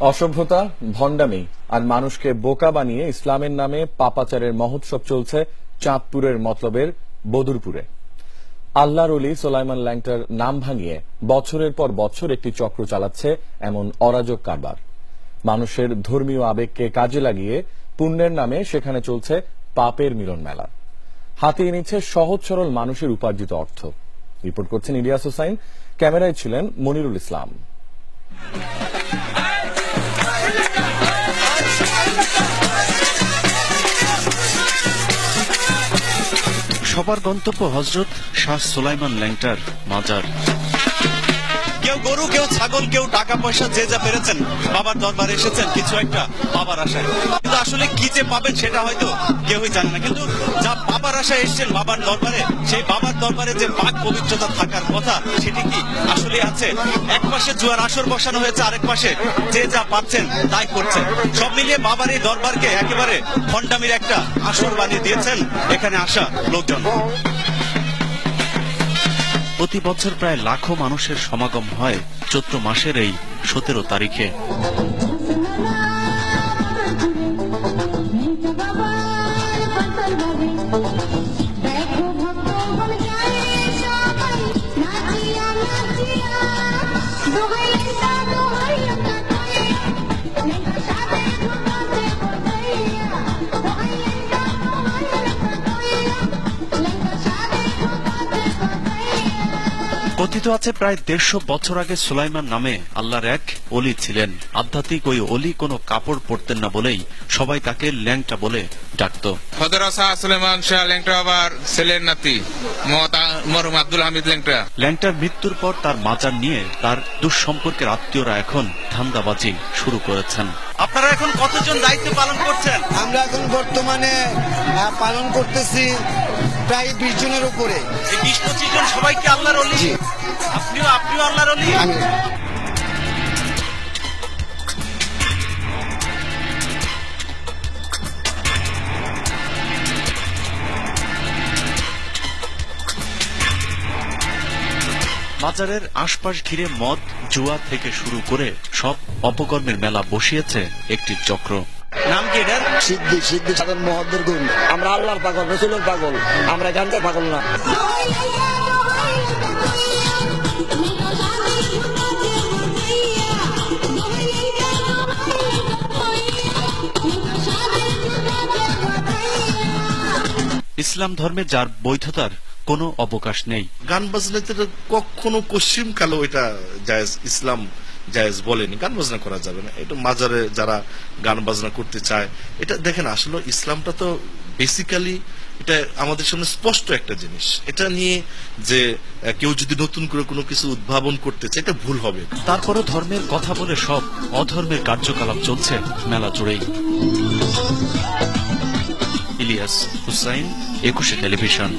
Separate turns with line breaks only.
অসভ্যতা, ভণ্ডামি আর মানুষকে বোকা বানিয়ে ইসলামের নামে পাপাচারের মহোৎসব চলছে চাঁদপুরের মতলবের বদুরপুরে। আল্লাহর অলি সোলাইমান ল্যাংটার নাম ভাঙিয়ে বছরের পর বছর একটি চক্র চালাচ্ছে এমন অরাজক কারবার। মানুষের ধর্মীয় আবেগকে কাজে লাগিয়ে পুণ্যের নামে সেখানে চলছে পাপের মিলন মেলা। হাতিয়ে নিচ্ছে সহজ সরল মানুষের উপার্জিত অর্থ। রিপোর্ট করছেন ইলিয়াস হোসাইন। ক্যামেরায় ছিলেন মনিরুল ইসলাম।
সবার গন্তব্য হজরত শাহ সুলাইমান ল্যাংটার মাজার।
কেউ গরু, কেউ ছাগল, কেউ টাকা পয়সা, যে যা পেরেছেন, বাবার দরবারে এসেছেন, কিছু একটা বাবার আশায়। কিন্তু আসলে কি যে পাবেন সেটা হয়তো কেউই জানে না। কিন্তু যা বাবার আশায় এসেছেন বাবার দরবারে, সেই বাবার দরবারে যে পাক পবিত্রতা থাকার কথা, সেটি কি আসলে আছে? এক পাশে জুয়ার আসর বসানো হয়েছে, আরেক পাশে যে যা পাচ্ছেন, তাই করছেন। সব মিলিয়ে বাবার এই দরবারকে একেবারে ফন্ডামির একটা আসর বানিয়ে দিয়েছেন এখানে আসা লোকজন।
প্রতি বছর প্রায় লাখো মানুষের সমাগম হয় চৈত্র মাসের এই সতেরো তারিখে। কথিত আছে প্রায় দেড়শো বছর আগে সুলাইমান নামে আল্লাহর এক অলি ছিলেন। আধ্যাত্মিক ওই অলি কোনো কাপড় পরতেন না বলেই সবাই তাকে ল্যাংটা বলে ডাকত।
সুলেমান শাহ আবার ছেলের নাতি মহতা- মরহুম আব্দুল হামিদ লেংটা
ল্যাংটার মৃত্যুর পর তার মাজার নিয়ে তার দুঃসম্পর্কের আত্মীয়রা এখন ধান্দাবাজি শুরু করেছেন।
আপনারা এখন কতজন দায়িত্ব পালন করছেন?
আমরা এখন বর্তমানে পালন করতেছি প্রায় বিশ জনের উপরে।
এই বিশ পঁচিশ জন সবাই কি আল্লাহর অলি? আপনিও আপনিও আল্লাহর অলি?
আমি।
মাজারের আশপাশ ঘিরে মদ জুয়া থেকে শুরু করে সব অপকর্মের মেলা বসিয়েছে একটি চক্র।
নাম কি এটার?
সিদ্ধি সিদ্ধি সাধন মহদ্দের গুণ। আমরা আল্লাহর পাগল রসুলের পাগল। আমরা গান্ধের পাগল না।
ইসলাম ধর্মে যার বৈধতার কোনো অবকাশ নেই।
গান বাজনাতে তো কখনো পশ্চিম কালো এটা জায়েজ ইসলাম জায়েজ বলেনি, গান বাজনা করা যাবে না। এটা মাজারে যারা গান বাজনা করতে চায়, এটা দেখেন, আসলে ইসলামটা তো বেসিক্যালি এটা আমাদের সামনে স্পষ্ট একটা জিনিস। এটা নিয়ে যে কেউ যদি নতুন করে কোনো কিছু উদ্ভাবন করতে চায়, এটা ভুল হবে।
তারপরও ধর্মের কথা বলে সব অধর্মের কার্যকলাপ চলছে মেলা জুড়েই। ইলিয়াস হুসাইন, একুশে টেলিভিশন.